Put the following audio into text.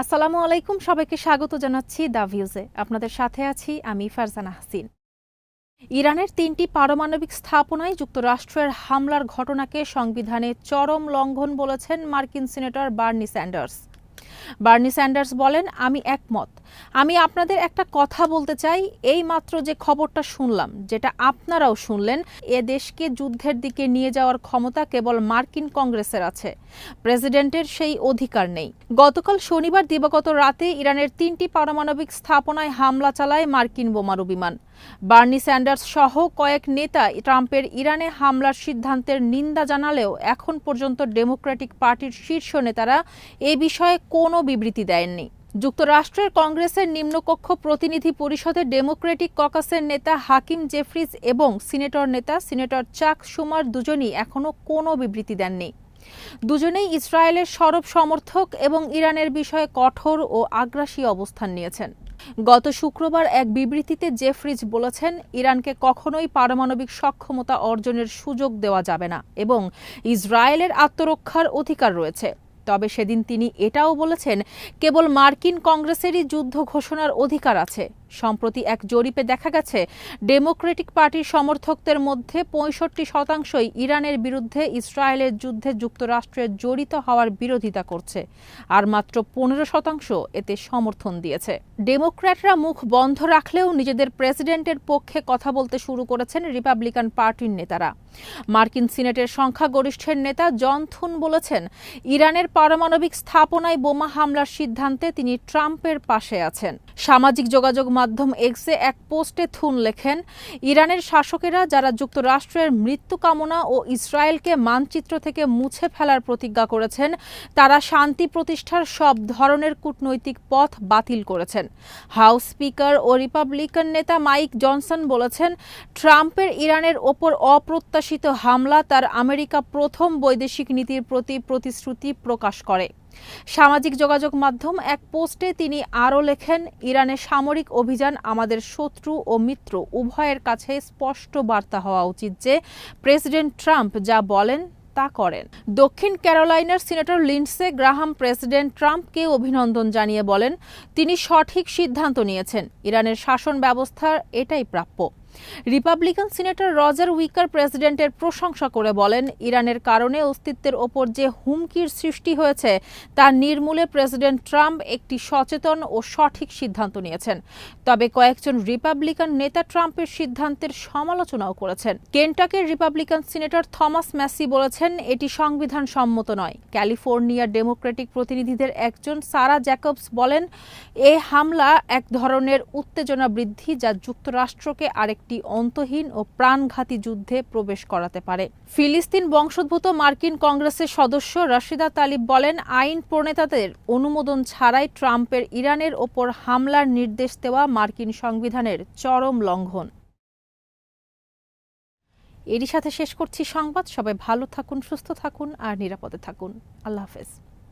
আসসালামু আলাইকুম, সবাইকে স্বাগত জানাচ্ছি দ্য ভিউজে। আপনাদের সাথে আছি আমি ফারজানা হাসিন। ইরানের তিনটি পারমাণবিক স্থাপনায় যুক্তরাষ্ট্রের হামলার ঘটনাকে সংবিধানে চরম লঙ্ঘন বলেছেন মার্কিন senator Bernie Sanders. Bernie Sanders বলেন, আমি একমত। আমি আপনাদের একটা কথা বলতে চাই। এই মাত্র যে খবরটা শুনলাম, যেটা আপনারাও শুনলেন, এ দেশকে যুদ্ধের দিকে নিয়ে যাওয়ার ক্ষমতা কেবল মার্কিন কংগ্রেসের আছে। প্রেসিডেন্টের সেই অধিকার নেই। গতকাল শনিবার দিবাগত রাতে ইরানের তিনটি পারমাণবিক স্থাপনায় হামলা চালায় মার্কিন বোমারু বিমান। বার্নি স্যান্ডার্স সহ কয়েক নেতা ট্রাম্পের ইরানে হামলার সিদ্ধান্তের নিন্দা জানালেও এখন পর্যন্ত ডেমোক্রেটিক পার্টির শীর্ষ নেতারা এ বিষয়ে কোনো বিবৃতি দেননি যুক্তরাষ্ট্রের কংগ্রেসের নিম্নকক্ষ প্রতিনিধি পরিষদের ডেমোক্রেটিক ককাসের নেতা হাকিম জেফরিজ এবং সিনেটর নেতা সিনেটর চাক সুমার দুজনই এখনও কোনো বিবৃতি দেননি। দুজনেই ইসরায়েলের সরব সমর্থক এবং ইরানের বিষয়ে কঠোর ও আগ্রাসী অবস্থান নিয়েছেন। গত শুক্রবার এক বিবৃতিতে জেফরিজ বলেছেন, ইরানকে কখনোই পারমাণবিক সক্ষমতা অর্জনের সুযোগ দেওয়া যাবে না এবং ইসরায়েলের আত্মরক্ষার অধিকার রয়েছে। তবে সেদিন তিনি এটাও বলেছেন কেবল মার্কিন কংগ্রেসেরই যুদ্ধ ঘোষণার অধিকার আছে। সম্প্রতি এক জরিপে দেখা গেছে, ডেমোক্রেটিক পার্টির সমর্থকদের মধ্যে পঁয়ষট্টি শতাংশই ইরানের বিরুদ্ধে ইসরায়েলের যুদ্ধে যুক্তরাষ্ট্রের জড়িত হওয়ার বিরোধিতা করছে, আর মাত্র পনেরো শতাংশ এতে সমর্থন দিয়েছে। ডেমোক্র্যাটরা মুখ বন্ধ রাখলেও নিজেদের প্রেসিডেন্টের পক্ষে কথা বলতে শুরু করেছেন রিপাবলিকান পার্টির নেতারা। মার্কিন সিনেটের সংখ্যাগরিষ্ঠের নেতা জন থুন বলেছেন, ইরানের পারমাণবিক স্থাপনায় বোমা হামলার সিদ্ধান্তে তিনি ট্রাম্পের পাশে আছেন। সামাজিক যোগাযোগ মাধ্যম এক্সে এক পোস্টে থুন লেখেন, ইরানের শাসকেরা যারা যুক্তরাষ্ট্রের মৃত্যু কামনা ও ইসরায়েলকে মানচিত্র থেকে মুছে ফেলার প্রতিজ্ঞা করেছেন, তারা শান্তি প্রতিষ্ঠার সব ধরনের কূটনৈতিক পথ বাতিল করেছেন। হাউস স্পিকার ও রিপাবলিকান নেতা মাইক জনসন বলেছেন, ট্রাম্পের ইরানের ওপর অপ্রত্যাশিত হামলা তার আমেরিকা প্রথম বৈদেশিক নীতির প্রতি প্রতিশ্রুতি প্রকাশ করে। সামাজিক যোগাযোগ মাধ্যম এক পোস্টে তিনি আরও লেখেন ইরানের সামরিক অভিযান আমাদের শত্রু ও মিত্র। উভয়ের কাছে স্পষ্ট বার্তা হওয়া উচিত যে প্রেসিডেন্ট ট্রাম্প যা বলেন তা করেন। দক্ষিণ ক্যারোলাইনার সিনেটর লিন্ডসে গ্রাহাম প্রেসিডেন্ট ট্রাম্পকে অভিনন্দন জানিয়ে বলেন, তিনি সঠিক সিদ্ধান্ত নিয়েছেন। ইরানের শাসন ব্যবস্থার এটাই প্রাপ্য। রিপাবলিকান সিনেটর রজার উইকার প্রেসিডেন্টের প্রশংসা করে বলেন, ইরানের কারণে অস্তিত্বের ওপর যে হুমকির সৃষ্টি হয়েছে তা নির্মূলে প্রেসিডেন্ট ট্রাম্প একটি সচেতন ও সঠিক সিদ্ধান্ত নিয়েছেন। তবে কয়েকজন রিপাবলিকান নেতা ট্রাম্পের সিদ্ধান্তের সমালোচনাও করেছেন। কেন্টাকের রিপাবলিকান সিনেটর থমাস ম্যাসি বলেছেন, এটি সংবিধান সম্মত নয়। ক্যালিফোর্নিয়ার ডেমোক্রেটিক প্রতিনিধিদের একজন সারা জ্যাকবস বলেন, এ হামলা এক ধরনের উত্তেজনা বৃদ্ধি যা যুক্তরাষ্ট্রকে আরেক একটি অন্তহীন ও প্রাণঘাতী যুদ্ধে প্রবেশ করাতে পারে। ফিলিস্তিন বংশোদ্ভূত মার্কিন কংগ্রেসের সদস্য রাশিদা তালিব বলেন, আইন প্রণেতাদের অনুমোদন ছাড়াই ট্রাম্পের ইরানের ওপর হামলার নির্দেশ দেওয়া মার্কিন সংবিধানের চরম লঙ্ঘন। এরই সাথে শেষ করছি সংবাদ। সবাই ভালো থাকুন, সুস্থ থাকুন আর নিরাপদে থাকুন। আল্লাহ হাফেজ।